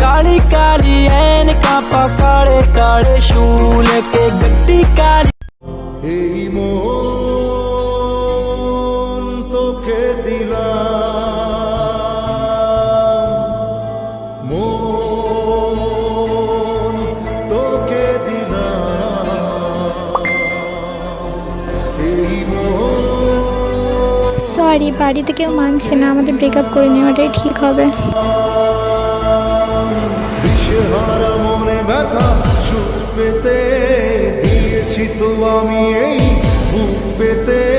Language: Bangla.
काली काली एन का काले काले शूल के गड्डी काली। এই মন তোকে দিলাম মন তোকে সরি বাড়িতে কেউ মানছে না আমাদের ব্রেকআপ করে নেওয়াটাই ঠিক হবে। সারা মনে ব্যথা সুখ পেতে দিয়েছি তো আমি এই বুক পেতে।